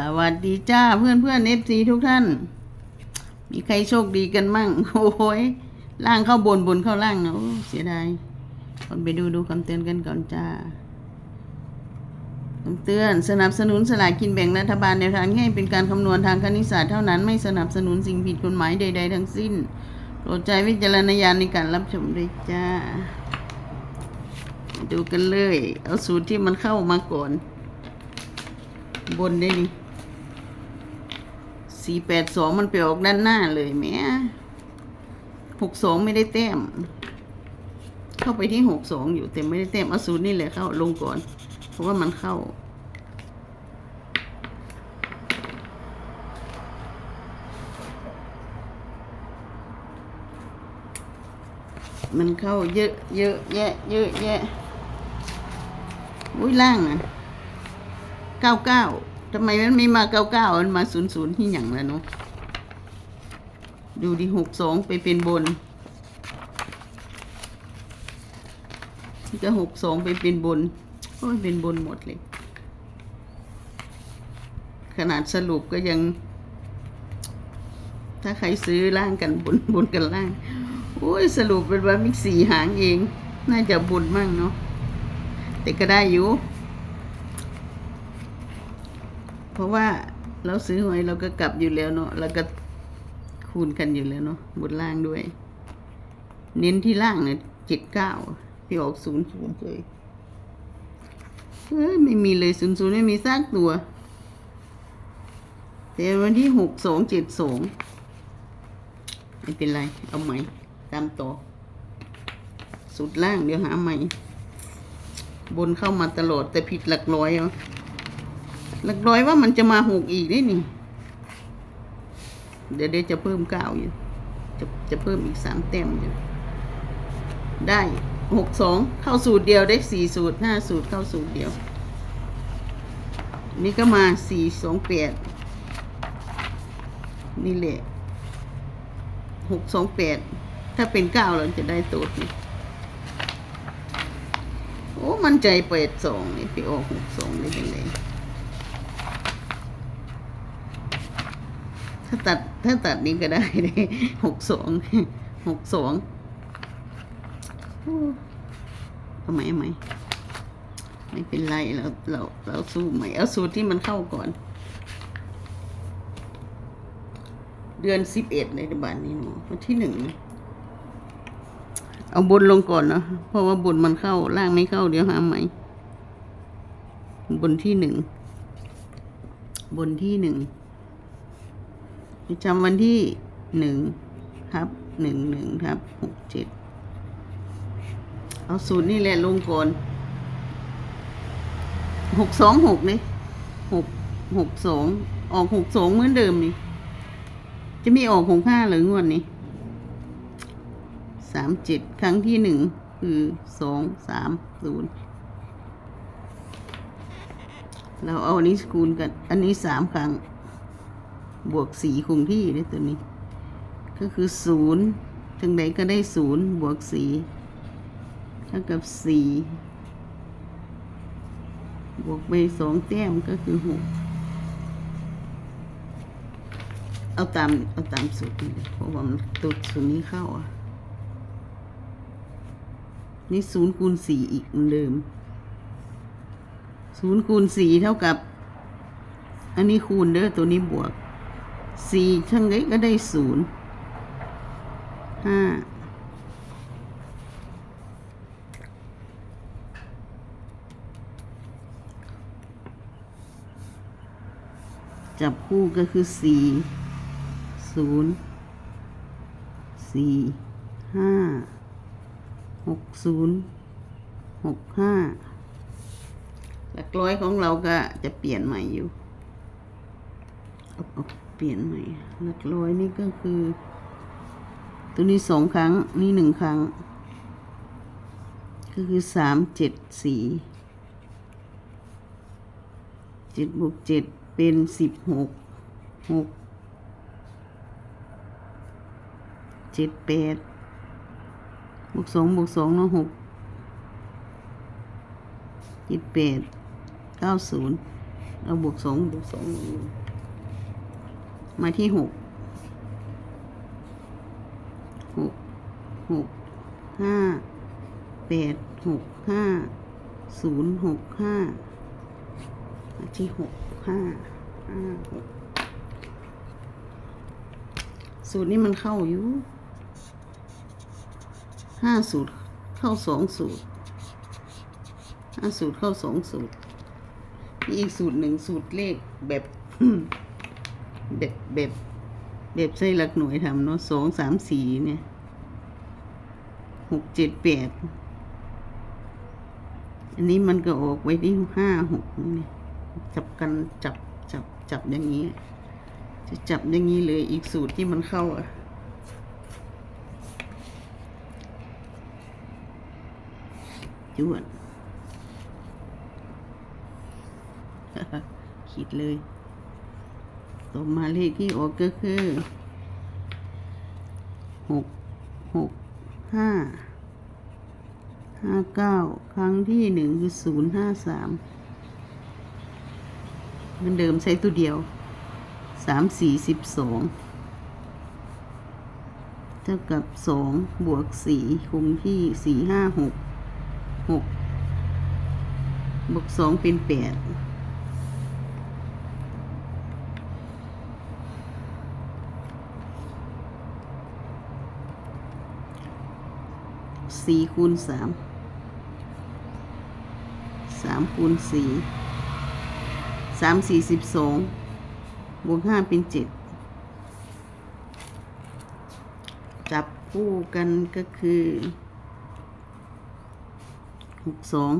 สวัสดีจ้าเพื่อนเพื่อนเอฟซีทุกท่าน มีใครโชคดีกันมั่ง โอ้ยล่างเข้าบนบนเข้าล่างนะโอ้เสียดายก่อนไปดูดูคำเตือนกันก่อนจ้าคำเตือนสนับสนุนสลากกินแบ่งรัฐบาลในวทางให้เป็นการคำนวณทางคณิตศาสตร์เท่านั้นไม่สนับสนุนสิ่งผิดกฎหมายใด ๆ ทั้งสิ้นโปรดใจวิจารณญาณในการรับชมด้วยจ้า ดูกันเลย เอาสูตรที่มันเข้ามาก่อน บนได้ดิ สี่แปดสองมันไปออกด้านหน้าเลยแม่หกสองไม่ได้แต้ม เข้าไปที่หกสองอยู่แต่ไม่ได้แต้มเอาสูรนี่แหละเข้าลงก่อน เพราะว่ามันเข้ามันเข้าเยอะเยอะแยะเยอะแยะ อุ้ยล่างอะเก้าเก้า ทำไมมันไม่มาเก้าเก้ามันมาศูนย์ศูนย์ที่หยังแล้วเนาะดูดิหกสองไปเป็นบนนี่ก็หกสองไปเป็นบนโอ้ยเป็นบนหมดเลย ขนาดสรุปก็ยัง ถ้าใครซื้อล่างกันบนบนกันล่าง โอ้ยสรุปเป็นว่ามีสี่หางเอง น่าจะบนมั่งเนาะแต่ก็ได้อยู่ เพราะว่าเราซื้อหวยเราก็กลับอยู่แล้วเนาะเราก็คูณกันอยู่แล้วเนาะบนล่างด้วย เน้นที่ล่างเนี่ยเจ็ดเก้าที่ออกศูนย์ศูนย์เลยเฮ้ยไม่มีเลยศูนย์ศูนย์ไม่มีซากตัว แต่วันที่หกสองเจ็ดสองไม่เป็นไร เอาใหม่ ตามต่อ สุดล่างเดี๋ยวหาใหม่ บนเข้ามาตลอดแต่ผิดหลักร้อยเอ หลักร้อยว่ามันจะมาหกอีกนี่นี่ เดี๋ยวเดี๋ยวจะเพิ่มเก้าอยู่ จะจะเพิ่มอีกสามแต้มอยู่ ได้หกสองเข้าสูตรเดียวได้สี่สูตรห้าสูตรเข้าสูตรเดียว นี่ก็มาสี่สองแปดนี่แหละหกสองแปดถ้าเป็นเก้าเราจะได้ตัวนี้โอ้ มันใจเปิดสองนี่ไปออกหกสองได้ยังไง ถ้าตัดถ้าตัดนี้ก็ได้เลยหกสองหกสองทำไมไหมไม่เป็นไรเราเราเราสู้ใหม่เอาสูตรที่มันเข้าก่อน เดือนสิบเอ็ดในบ้านนี้เนาะวันที่หนึ่งเอาบนลงก่อนเนาะเพราะว่าบนมันเข้าล่างไม่เข้าเดี๋ยวหาใหม่บนที่หนึ่งบนที่หนึ่ง จำวันที่หนึ่งครับหนึ่งหนึ่งครับหกเจ็ดเอาสูตรนี่แหละลงก่อนหกสองหกนี่หกหกสองออกหกสองเหมือนเดิมนี่ จะมีออกหกห้าหรืองวดนี้สามเจ็ดครั้งที่หนึ่งคือสองสามศูนย์เราเอาอันนี้คูณกัน อันนี้สามครั้ง บวกสี่คงที่ด้ตัวนี้ ก็คือศูนย์ทั้งใดก็ได้ศูนย์บวกสี่เท่ากับสี่บวกไปสองแต้มก็คือหกเอาตามเอาตามสูตรนี่เลยเพราะว่ามันตัวสูตรนี้เข้าอะ นี่ศูนย์คูณสี่อีกเหมือนเดิมศูนย์คูณสี่เท่ากับ อันนี้คูณเด้อตัวนี้บวก สี่ทั้งไงก็ได้ศูนย์ห้าจับคู่ก็คือสี่ศูนย์สี่ห้าหกศูนย์หกห้าหลักร้อยของเราก็จะเปลี่ยนใหม่อยู่ เปลี่ยนใหม่หลักร้อยนี่ก็คือ ตัวนี้สองครั้ง นี่หนึ่งครั้ง ก็คือสามเจ็ดสี่เจ็ดบวกเจ็ดเป็นสิบหกหกเจ็ดแปดบวกสองบวกสองเนาะหกเจ็ดแปดเก้าศูนย์เอาบวกสองบวกสอง มาที่หกหกหกห้าแปดหกห้าศูนย์หกห้ามาที่หกห้าห้าหกสูตรนี้มันเข้าอยู่ห้าสูตรเข้าสองสูตรห้าสูตรเข้าสองสูตรมีอีกสูตรหนึ่งสูตรเลขแบบ แบบแบบแบบใช้หลักหน่วยทำเนาะสองสามสี่เนี่ยหกเจ็ดแปดอันนี้มันก็ออกไว้ที่ห้าหกนี่จับกันจับจับจับอย่างนี้ จะจับอย่างนี้เลยอีกสูตรที่มันเข้าอะจวดขีดเลย ต่อมาเลขที่ออกก็คือหกหกห้าห้าเก้าครั้งที่หนึ่งคือศูนย์ห้าสามเหมันเดิมใช้ตัวเดียวสามสี่สิบสองเท่ากับสองบวกสี่คงที่สี่ห้าหกหกบวกสองเป็นแปด สี่คูณสามสามคูณสี่สามสี่สิบสองบวกห้าเป็นเจ็ดจับคู่กันก็คือหกสอง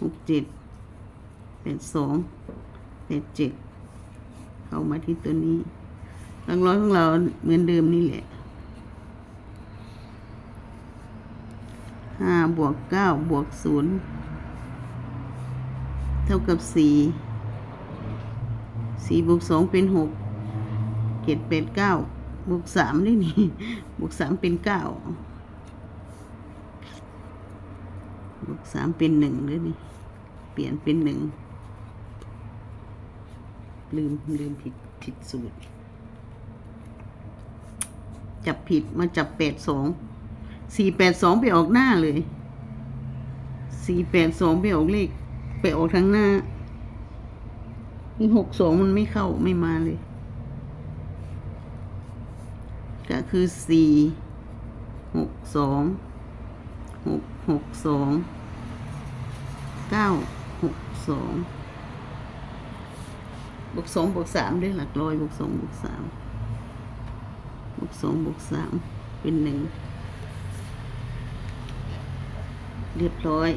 หกเจ็ดแปดสองแปดเจ็ดเข้ามาที่ตัวนี้หลังร้อยของเราเหมือนเดิมนี่แหละ ห้าบวกเก้าบวกศูนย์เท่ากับสี่สี่บวกสองเป็นหกเจ็ดเป็นเก้าบวกสามได้นี่บวกสามเป็นเก้าบวกสามเป็นหนึ่งด้วยนี่เปลี่ยนเป็นหนึ่งลืมลืมผิดผิดสูตร จับผิดมาจับแปดสอง สี่แปดสองไปออกหน้าเลยสี่แปดสองไปออกเลข ไปออกทางหน้านี่หกสองมันไม่เข้าไม่มาเลย ก็คือสี่หกสองหกหกสองเก้าหกสองบวกสองบวกสามด้วยหลักร้อยบวกสองบวกสามบวกสองบวกสามเป็นหนึ่ง เรียบร้อย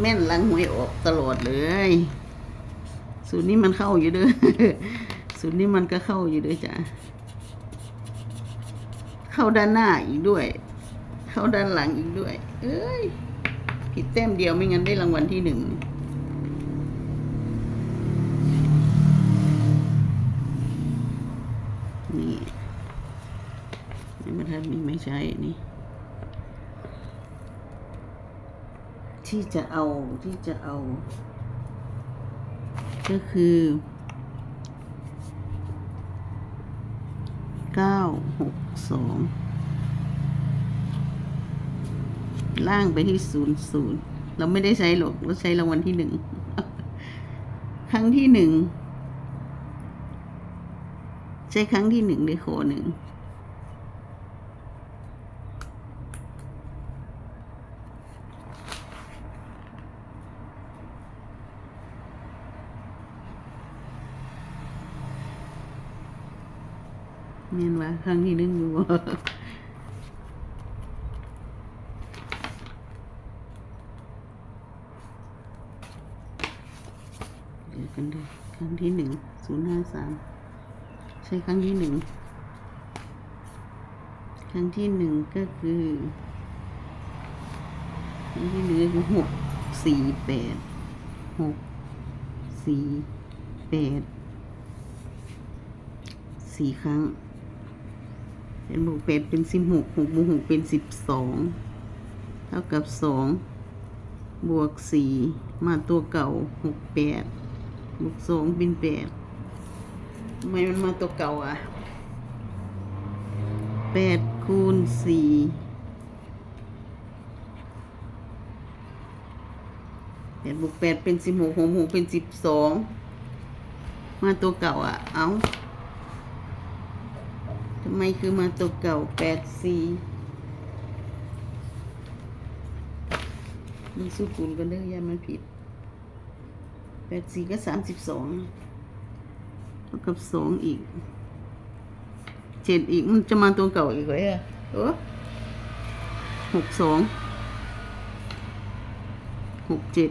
แม่นหลังหวยออกตลอดเลย สูตรนี้มันเข้าอยู่เด้อสูตรนี้มันก็เข้าอยู่เด้อจ้ะเข้าด้านหน้าอีกด้วย เข้าด้านหลังอีกด้วย เอ้ยผิดแต้มเดียวไม่งั้นได้รางวัลที่หนึ่ง นี่ไม่มาทันมีไม่ใช่นี่ ที่จะเอาที่จะเอา ก็คือเก้าหกสองล่างไปที่ศูนย์ศูนย์เราไม่ได้ใช้หรอกเราใช้รางวัลที่หนึ่งครั้งที่หนึ่งใช้ครั้งที่หนึ่งได้โคหนึ่ง เนียนว่าครั้งที่หนึ่งอยู่เดี๋ยวกันดูครั้งที่หนึ่งศูนย์ห้าสามใช่ครั้งที่หนึ่งครั้งที่หนึ่งก็คือครั้งที่หนึ่งก็คือหกสี่แปดหกสี่แปดสี่ครั้ง เป็นบวกแปดเป็นสิบหกหกบวกหกเป็นสิบสองเท่ากับสองบวกสี่มาตัวเก่าหกแปดบวกสองเป็นแปดทำไมมันมาตัวเก่าอะแปดคูณสี่แปดบวกแปดเป็นสิบหกหกหกเป็นสิบสองมาตัวเก่าอะ เอาทำ ไมคือมาตัวเก่าแปดสี่มีสู้คูณกันเด้อยามันผิดแปดสี่ก็สามสิบสองเท่ากับสองอีกเจ็ดอีกมันจะมาตัวเก่าอีกเลยอะเออหกสองหกเจ็ด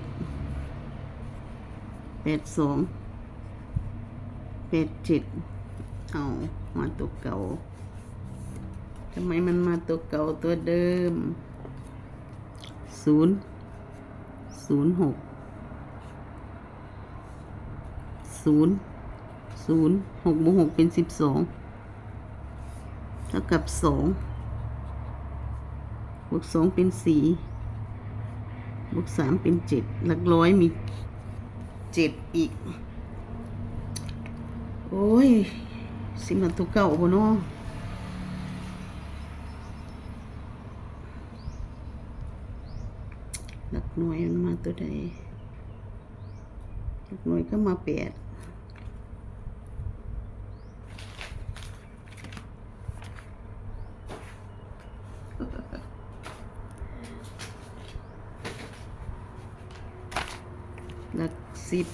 แปดสองแปดเจ็ดเอามาตัวเก่า ทำไมมันมาตัวเก่าตัวเดิมศูนย์ศูนย์หกศูนย์ศูนย์หกบวกหกเป็นสิบสองเท่ากับสองบวกสองเป็นสี่บวกสามเป็นเจ็ดหลักร้อยมีเจ็ดอีก โอ้ย สิมันตัวเก่าบ่เนาะ หน่วยมันมาตัวใดหลักหน่วยก็มาแปดหลักสิบ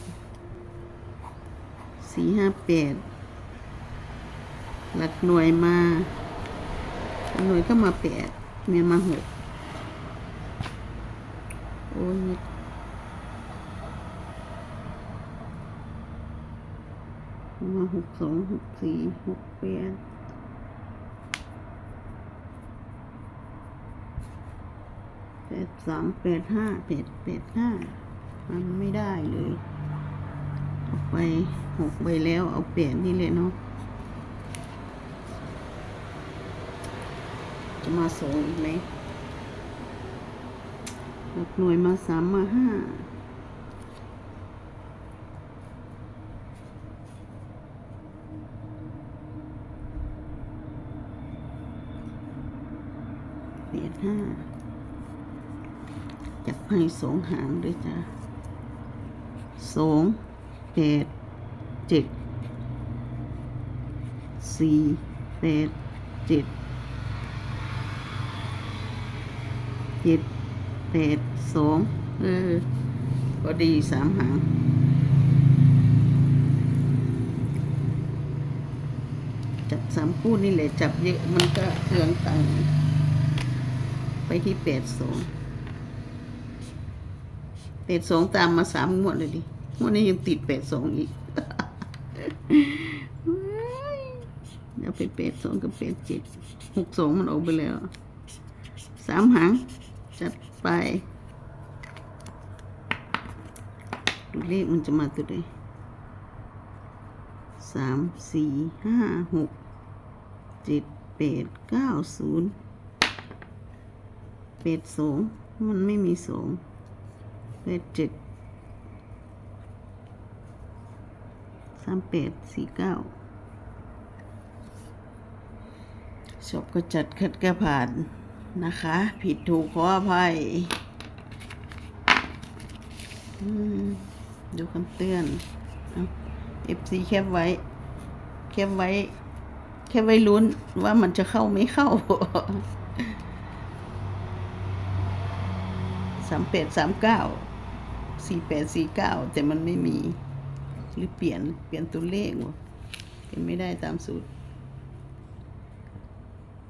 สี่ห้าแปดหลักหน่วยมาหลักหน่วยก็มาแปดเมียมาหก อ้ยมาหกสองหกสี่หกแปดแปดสามแปดห้าแปดแปดห้ามันไม่ได้เลยออกไปหกใบแล้วเอาแปดนี่เลยเนาะจะมาสองอีกไหม หลักหน่วยมาสามมาห้าเปียดห้าจับให้สองหางด้วยจ้ะสองแปดเจ็ดสี่แปดเจ็ดเจ็ด แปดสองเออก็ดีสามหางจับสามคู่นี่แหละ จับเยอะมันก็เคืองตังไปที่แปดสองแปดสองตามมาสามงวดเลยดิงวดนี้ยังติดแปดสองอีกเดี๋ยวไปแปดสองกับแปดเจ็ดหกสองมันออกไปแล้วสามหาง จัดไปดูเลขมันจะมาตัวใดสามสี่ห้าหกเจ็ดแปดเก้าศูนย์แปดสองมันไม่มีสองแปดเจ็ดสามแปดสี่เก้าชอบก็จัดคัดกระผ่าน นะคะ ผิดถูกขออภัยดูคำเตือนเอฟซีแคปไว้ แคปไว้ แคปไว้ลุ้นว่ามันจะเข้าไม่เข้าสามแปดสามเก้าสี่แปดสี่เก้าแต่มันไม่มี หรือเปลี่ยนเปลี่ยนตัวเลขวะเป็นไม่ได้ตามสูตร